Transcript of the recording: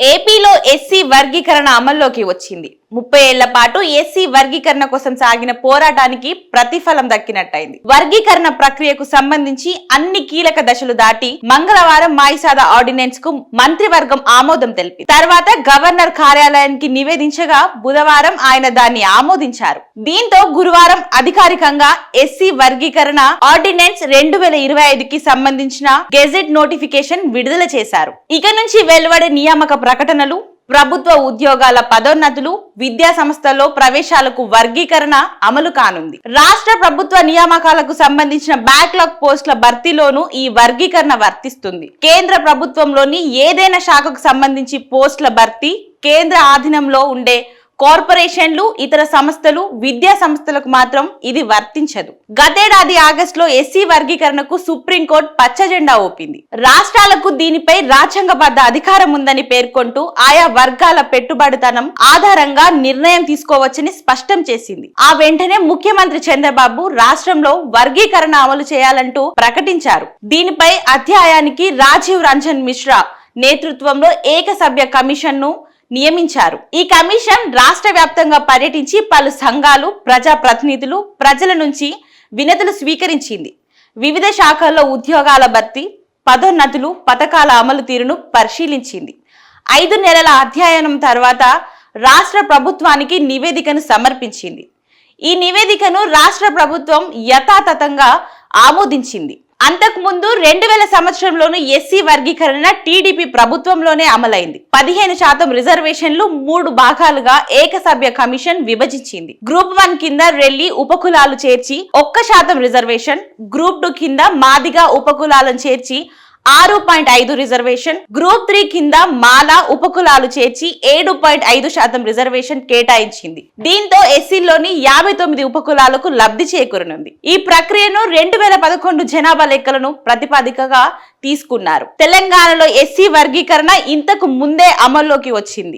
ఏపీలో ఎస్సీ వర్గీకరణ అమల్లోకి వచ్చింది. ముప్పై ఏళ్ళ పాటు ఎస్సీ వర్గీకరణ కోసం సాగిన పోరాటానికి ప్రతిఫలం దక్కినట్టయింది. వర్గీకరణ ప్రక్రియకు సంబంధించి అన్ని కీలక దశలు దాటి మంగళవారం మాయిసాద ఆర్డినెన్స్కు మంత్రివర్గం ఆమోదం తెలిపింది. తర్వాత గవర్నర్ కార్యాలయానికి నివేదించగా బుధవారం ఆయన దాన్ని ఆమోదించారు. దీంతో గురువారం అధికారికంగా ఎస్సీ వర్గీకరణ ఆర్డినెన్స్ రెండు వేల ఇరవై ఐదుకి సంబంధించిన గెజెట్ నోటిఫికేషన్ విడుదల చేశారు. ఇక నుంచి వెలువడే నియామక ప్రకటనలు ప్రభుత్వ ఉద్యోగాల పదోన్నతులు విద్యా సంస్థల్లో ప్రవేశాలకు వర్గీకరణ అమలు కానుంది. రాష్ట్ర ప్రభుత్వ నియామకాలకు సంబంధించిన బ్యాక్లాగ్ పోస్టుల భర్తీలోనూ ఈ వర్గీకరణ వర్తిస్తుంది. కేంద్ర ప్రభుత్వంలోని ఏదైనా శాఖకు సంబంధించి పోస్టుల భర్తీ కేంద్ర ఆధీనంలో ఉండే కార్పొరేషన్లు ఇతర సంస్థలు విద్యా సంస్థలకు మాత్రం ఇది వర్తించదు. గతేడాది ఆగస్టులో ఎస్సీ వర్గీకరణకు సుప్రీంకోర్టు పచ్చ జెండా ఊపింది. రాష్ట్రాలకు దీనిపై రాజ్యాంగబద్ధ అధికారం ఉందని పేర్కొంటూ ఆయా వర్గాల పెట్టుబడితనం ఆధారంగా నిర్ణయం తీసుకోవచ్చని స్పష్టం చేసింది. ఆ వెంటనే ముఖ్యమంత్రి చంద్రబాబు రాష్ట్రంలో వర్గీకరణ అమలు చేయాలంటూ ప్రకటించారు. దీనిపై అధ్యాయానికి రాజీవ్ రంజన్ మిశ్రా నేతృత్వంలో ఏకసభ్య కమిషన్ను నియమించారు. ఈ కమిషన్ రాష్ట్ర వ్యాప్తంగా పర్యటించి పలు సంఘాలు ప్రజా ప్రతినిధులు ప్రజల నుంచి వినతులు స్వీకరించింది. వివిధ శాఖల్లో ఉద్యోగాల భర్తీ పదోన్నతులు పథకాల అమలు తీరును పరిశీలించింది. ఐదు నెలల అధ్యయనం తర్వాత రాష్ట్ర ప్రభుత్వానికి నివేదికను సమర్పించింది. ఈ నివేదికను రాష్ట్ర ప్రభుత్వం యథాతథంగా ఆమోదించింది. అంతకుముందు రెండు వేల సంవత్సరంలోనూ ఎస్సీ వర్గీకరణ టీడీపీ ప్రభుత్వంలోనే అమలైంది. పదిహేను శాతం రిజర్వేషన్లు మూడు భాగాలుగా ఏకసభ్య కమిషన్ విభజించింది. గ్రూప్ వన్ కింద రెల్లి ఉపకులాలు చేర్చి ఒక్క శాతం రిజర్వేషన్ గ్రూప్ టూ కింద మాదిగా ఉపకులాలను చేర్చి ఆరు పాయింట్ ఐదు రిజర్వేషన్ గ్రూప్ త్రీ కింద మాల ఉపకులాలు చేర్చి ఏడు పాయింట్ ఐదు శాతం రిజర్వేషన్ కేటాయించింది. దీంతో ఎస్సీలోని యాభై తొమ్మిది ఉపకులాలకు లబ్ధి చేకూరనుంది. ఈ ప్రక్రియను రెండు వేల పదకొండు జనాభా లెక్కలను ప్రతిపాదికగా తీసుకున్నారు. తెలంగాణలో ఎస్సీ వర్గీకరణ ఇంతకు ముందే అమల్లోకి వచ్చింది.